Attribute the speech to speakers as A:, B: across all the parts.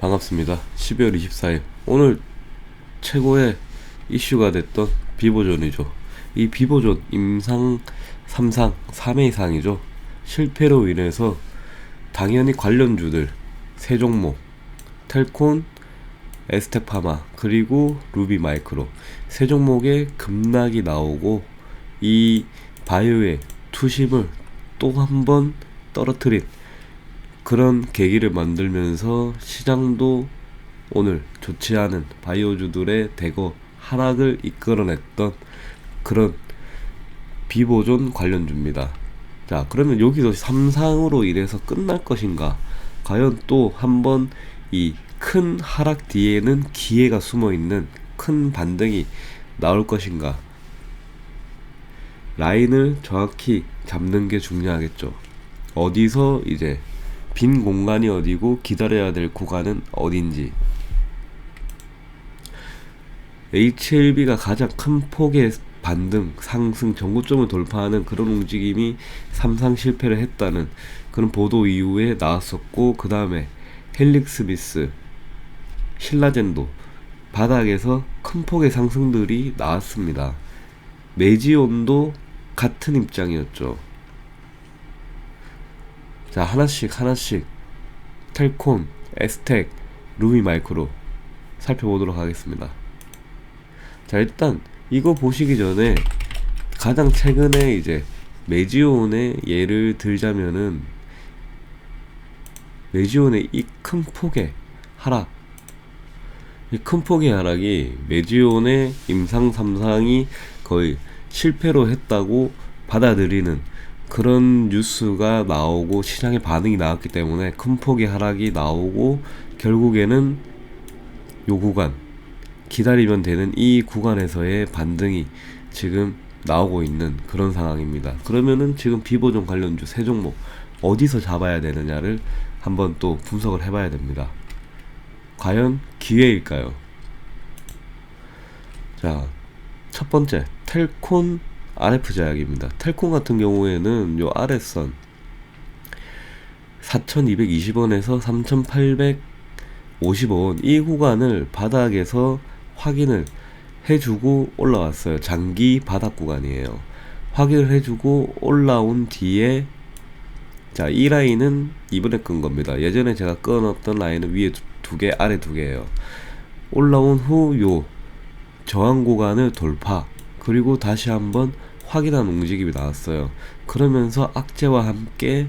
A: 반갑습니다. 12월 24일. 오늘 최고의 이슈가 됐던 비보존이죠. 이 비보존 임상 3상, 3회 이상이죠. 실패로 인해서 당연히 관련주들 세 종목 텔콘, 에스테파마 그리고 루비 마이크로 세 종목에 급락이 나오고 이 바이오의 투심을 또 한 번 떨어뜨린 그런 계기를 만들면서 시장도 오늘 좋지 않은 바이오주들의 대거 하락을 이끌어냈던 그런 비보존 관련주입니다. 자, 그러면 여기서 삼상으로 인해서 끝날 것인가? 과연 또 한번 이 큰 하락 뒤에는 기회가 숨어 있는 큰 반등이 나올 것인가? 라인을 정확히 잡는 게 중요하겠죠. 어디서 이제 빈 공간이 어디고 기다려야 될 구간은 어딘지. HLB가 가장 큰 폭의 반등, 상승, 전고점을 돌파하는 그런 움직임이 삼상 실패를 했다는 그런 보도 이후에 나왔었고, 그 다음에 헬릭스미스, 신라젠도 바닥에서 큰 폭의 상승들이 나왔습니다. 메지온도 같은 입장이었죠. 자, 하나씩 하나씩 텔콘, 에스텍, 루미 마이크로 살펴보도록 하겠습니다. 자, 일단 이거 보시기 전에 가장 최근에 이제 메지온의 예를 들자면은 메지온의 이 큰 폭의 하락 이 큰 폭의 하락이 메지온의 임상 3상이 거의 실패로 했다고 받아들이는 그런 뉴스가 나오고 시장의 반응이 나왔기 때문에 큰 폭의 하락이 나오고 결국에는 요 구간 기다리면 되는 이 구간에서의 반등이 지금 나오고 있는 그런 상황입니다. 그러면은 지금 비보존 관련주 세 종목 어디서 잡아야 되느냐를 한번 또 분석을 해봐야 됩니다. 과연 기회일까요? 자, 첫 번째 텔콘 RF 제약입니다. 텔콘 같은 경우에는 요 아래선 4,220원에서 3,850원 이 구간을 바닥에서 확인을 해주고 올라왔어요. 장기 바닥 구간이에요. 확인을 해주고 올라온 뒤에 자, 이 라인은 이번에 끈 겁니다. 예전에 제가 끊었던 라인은 위에 두 개, 아래 두 개예요. 올라온 후 요 저항 구간을 돌파 그리고 다시 한번 확인한 움직임이 나왔어요. 그러면서 악재와 함께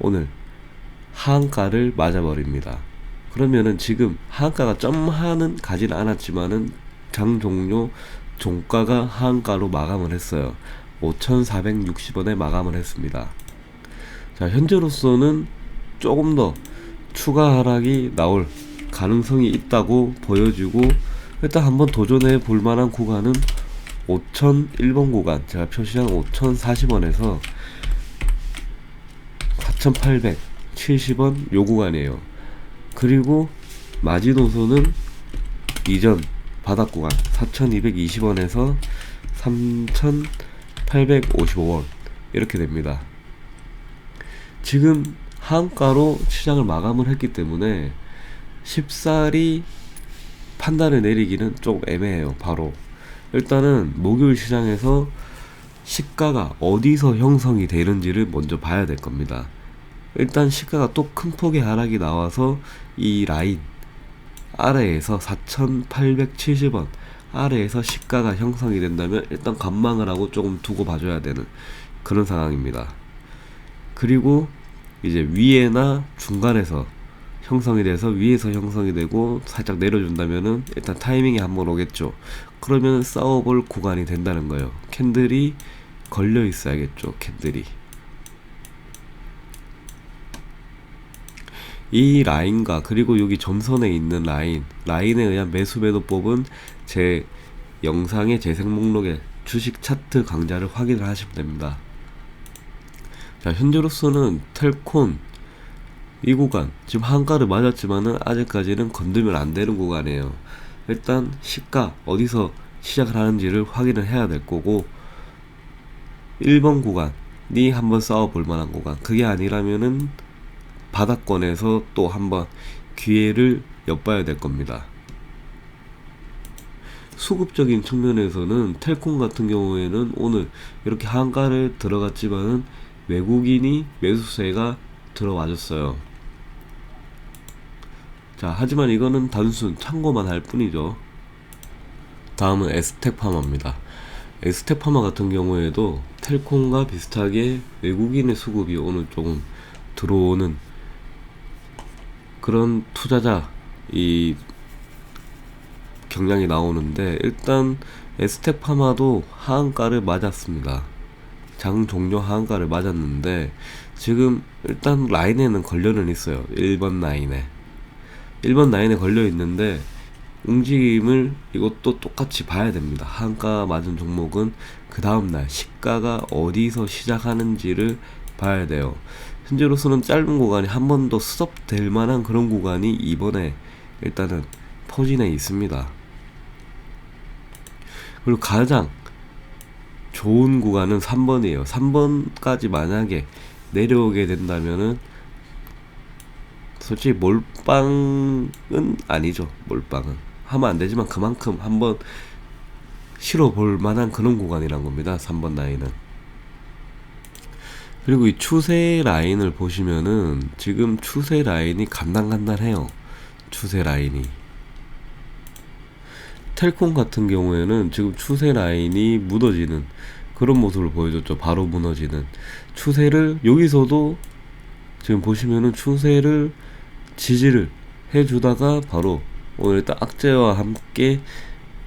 A: 오늘 하한가를 맞아버립니다. 그러면은 지금 하한가가 점하는 가진 않았지만은 장 종료 종가가 하한가로 마감을 했어요. 5,460원에 마감을 했습니다. 자, 현재로서는 조금 더 추가 하락이 나올 가능성이 있다고 보여지고 일단 한번 도전해 볼 만한 구간은 5001번 구간 제가 표시한 5040원에서 4870원 요 구간이에요. 그리고 마지노선은 이전 바닥 구간 4220원에서 3855원 이렇게 됩니다. 지금 하한가로 시장을 마감을 했기 때문에 쉽사리 판단을 내리기는 좀 애매해요. 바로 일단은 목요일 시장에서 시가가 어디서 형성이 되는지를 먼저 봐야 될 겁니다. 일단 시가가 또 큰 폭의 하락이 나와서 이 라인 아래에서 4,870원 아래에서 시가가 형성이 된다면 일단 관망을 하고 조금 두고 봐줘야 되는 그런 상황입니다. 그리고 이제 위에나 중간에서 형성이 돼서 위에서 형성이 되고 살짝 내려준다면은 일단 타이밍이 한번 오겠죠. 그러면 싸워볼 구간이 된다는 거예요. 캔들이 걸려 있어야겠죠. 캔들이. 이 라인과 그리고 여기 점선에 있는 라인, 라인에 의한 매수 매도법은 제 영상의 재생 목록에 주식 차트 강좌를 확인을 하시면 됩니다. 자, 현재로서는 텔콘 이 구간 지금 한가를 맞았지만은 아직까지는 건들면 안 되는 구간이에요. 일단 시가 어디서 시작을 하는지를 확인을 해야 될 거고 1번 구간이 한번 싸워 볼 만한 구간 그게 아니라면은 바닥권에서 또 한번 기회를 엿봐야 될 겁니다. 수급적인 측면에서는 텔콤 같은 경우에는 오늘 이렇게 한가를 들어갔지만은 외국인이 매수세가 들어와줬어요. 자, 하지만 이거는 단순 참고만 할 뿐이죠. 다음은 에스테파마입니다. 에스테파마 같은 경우에도 텔콤과 비슷하게 외국인의 수급이 오늘 조금 들어오는 그런 투자자 이 경향이 나오는데 일단 에스테파마도 하한가를 맞았습니다. 장 종료 하한가를 맞았는데 지금 일단 라인에는 걸려는 있어요. 1번 라인에 1번 라인에 걸려 있는데 움직임을 이것도 똑같이 봐야 됩니다. 한가 맞은 종목은 그 다음날 시가가 어디서 시작하는지를 봐야 돼요. 현재로서는 짧은 구간이 한 번더 스톱될 만한 그런 구간이 이번에 일단은 포진해 있습니다. 그리고 가장 좋은 구간은 3번이에요. 3번까지 만약에 내려오게 된다면은 솔직히 몰빵은 아니죠. 몰빵은 하면 안 되지만 그만큼 한번 실어 볼 만한 그런 구간이란 겁니다. 3번 라인은. 그리고 이 추세 라인을 보시면은 지금 추세 라인이 간당간당해요. 추세 라인이. 텔콤 같은 경우에는 지금 추세 라인이 무너지는 그런 모습을 보여줬죠. 바로 무너지는 추세를 여기서도 지금 보시면은 추세를 지지를 해주다가 바로 오늘 딱 악재와 함께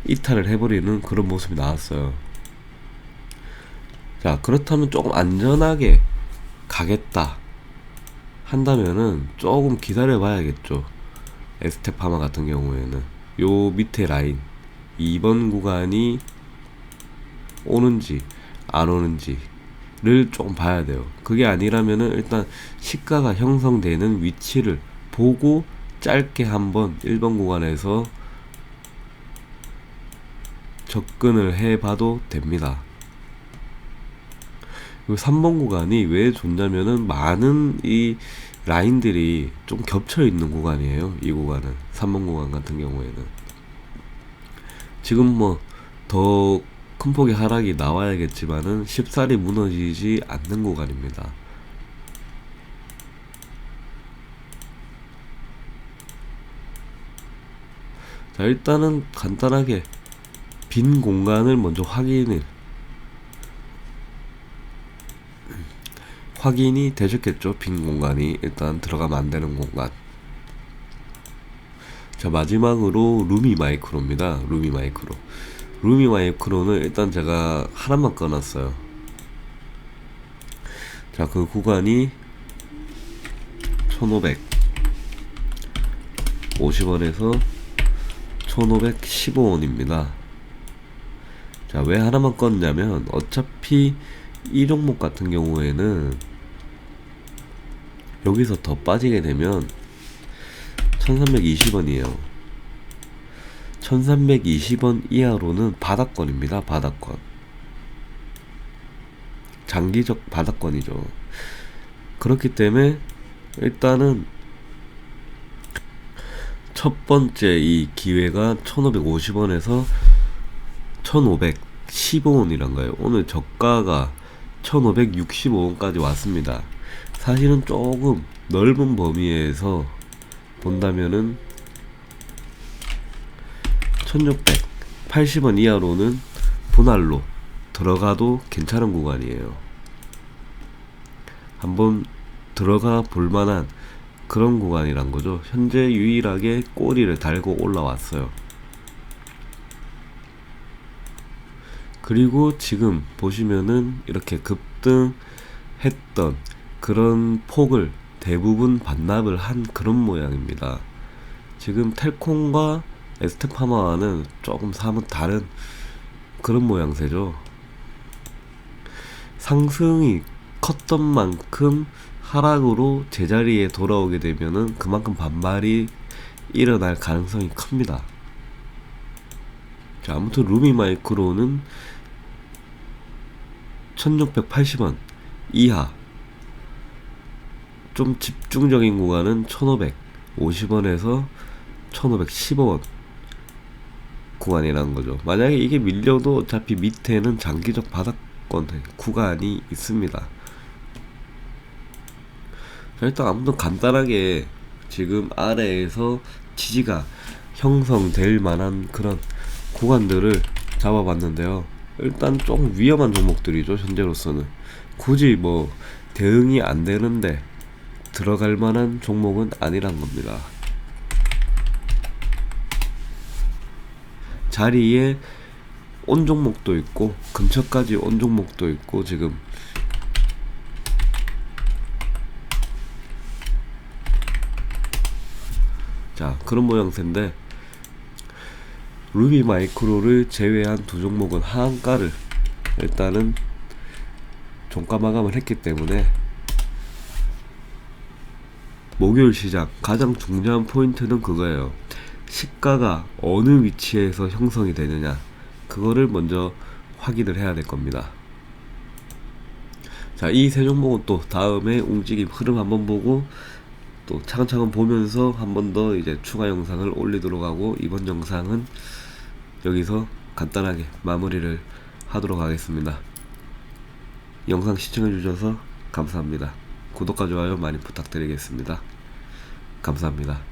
A: 이탈을 해버리는 그런 모습이 나왔어요. 자, 그렇다면 조금 안전하게 가겠다 한다면은 조금 기다려 봐야겠죠. 에스테파마 같은 경우에는 요 밑에 라인 2번 구간이 오는지 안 오는지를 조금 봐야 돼요. 그게 아니라면은 일단 시가가 형성되는 위치를 보고 짧게 한번 1번 구간에서 접근을 해 봐도 됩니다. 그리고 3번 구간이 왜 좋냐면은 많은 이 라인들이 좀 겹쳐 있는 구간이에요. 이 구간은 3번 구간 같은 경우에는 지금 뭐 더 큰 폭의 하락이 나와야겠지만은 쉽사리 무너지지 않는 구간입니다. 자, 일단은 간단하게 빈 공간을 먼저 확인을 확인이 되셨겠죠? 빈 공간이 일단 들어가면 안 되는 공간. 자, 마지막으로 루미 마이크로입니다. 루미 마이크로. 루미 마이크로는 일단 제가 하나만 꺼놨어요. 자, 그 구간이 1500 50원에서 1515원입니다. 자, 왜 하나만 껐냐면 어차피 이 종목 같은 경우에는 여기서 더 빠지게 되면 1320원이에요. 1320원 이하로는 바닥권입니다. 바닥권. 장기적 바닥권이죠. 그렇기 때문에 일단은 첫 번째 이 기회가 1550원에서 1515원이란가요. 오늘 저가가 1565원까지 왔습니다. 사실은 조금 넓은 범위에서 본다면은 1680원 이하로는 분할로 들어가도 괜찮은 구간이에요. 한번 들어가 볼 만한 그런 구간이란 거죠. 현재 유일하게 꼬리를 달고 올라왔어요. 그리고 지금 보시면은 이렇게 급등했던 그런 폭을 대부분 반납을 한 그런 모양입니다. 지금 텔콤과 에스테파마와는 조금 사뭇 다른 그런 모양새죠. 상승이 컸던 만큼 하락으로 제자리에 돌아오게 되면은 그만큼 반발이 일어날 가능성이 큽니다. 자, 아무튼 루미 마이크로는 1680원 이하 좀 집중적인 구간은 1500 50원에서 1515원 구간이라는 거죠. 만약에 이게 밀려도 어차피 밑에는 장기적 바닥권 구간이 있습니다. 자, 일단 아무튼 간단하게 지금 아래에서 지지가 형성될 만한 그런 구간들을 잡아봤는데요. 일단 좀 위험한 종목들이죠, 현재로서는. 굳이 뭐 대응이 안 되는데 들어갈 만한 종목은 아니란 겁니다. 자리에 온 종목도 있고 근처까지 온 종목도 있고 지금 자 그런 모양새인데 루비 마이크로를 제외한 두 종목은 하한가를 일단은 종가 마감을 했기 때문에 목요일 시장 가장 중요한 포인트는 그거예요. 시가가 어느 위치에서 형성이 되느냐 그거를 먼저 확인을 해야 될 겁니다. 자, 이 세 종목은 또 다음에 움직임 흐름 한번 보고 또 차근차근 보면서 한 번 더 이제 추가 영상을 올리도록 하고 이번 영상은 여기서 간단하게 마무리를 하도록 하겠습니다. 영상 시청해 주셔서 감사합니다. 구독과 좋아요 많이 부탁드리겠습니다. 감사합니다.